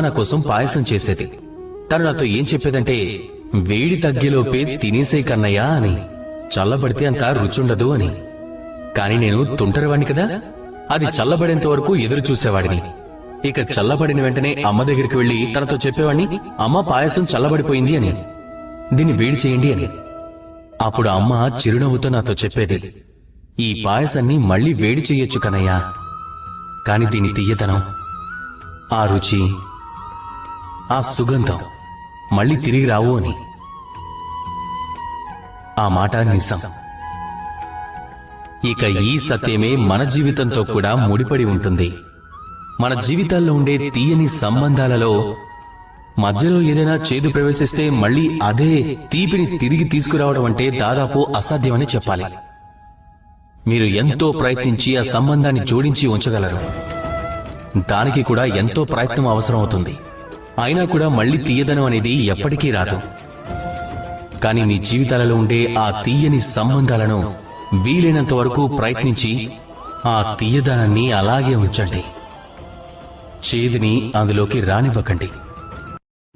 నా కోసం పాయసం చేసేది. తను నాతో ఏం చెప్పేదంటే వేడి తగ్గేలోపే తినేసే కన్నయ్యా అని. చల్లబడితే అంత రుచుండదు అని. కాని నేను తుంటరివాణ్ణి కదా? అది చల్లబడేంత వరకు ఎదురు చూసేవాడిని. ఇక చల్లబడిన వెంటనే అమ్మ దగ్గరికి వెళ్ళి తనతో చెప్పేవాణ్ణి అమ్మ పాయసం చల్లబడిపోయింది అని. దీన్ని వేడి చేయండి అని. అప్పుడు అమ్మ చిరునవ్వుతో నాతో చెప్పేది ఈ పాయసాన్ని మళ్ళీ వేడి చెయ్యొచ్చు కనయ్యా కాని దీని తీయదనం ఆ రుచి ఆ సుగంధం మళ్ళీ తిరిగి రావు అని. ఆ మాట నిజం. ఇక ఈ సత్యమే మన జీవితంతో కూడా ముడిపడి ఉంటుంది. మన జీవితాల్లో ఉండే తీయని సంబంధాలలో మధ్యలో ఏదైనా చేదు ప్రవేశిస్తే మళ్ళీ అదే తీపిని తిరిగి తీసుకురావడం అంటే దాదాపు అసాధ్యమని చెప్పాలి. మీరు ఎంతో ప్రయత్నించి ఆ సంబంధాన్ని జోడించి ఉంచగలరు. దానికి కూడా ఎంతో ప్రయత్నం అవసరం అవుతుంది. అయినా కూడా మళ్ళీ తీయదనం అనేది ఎప్పటికీ రాదు. కానీ మీ జీవితాలలో ఉండే ఆ తీయని సంబంధాలను వీలైనంత వరకు ప్రయత్నించి ఆ తీయదనాన్ని అలాగే ఉంచండి. చేదిని అందులోకి రానివ్వకండి.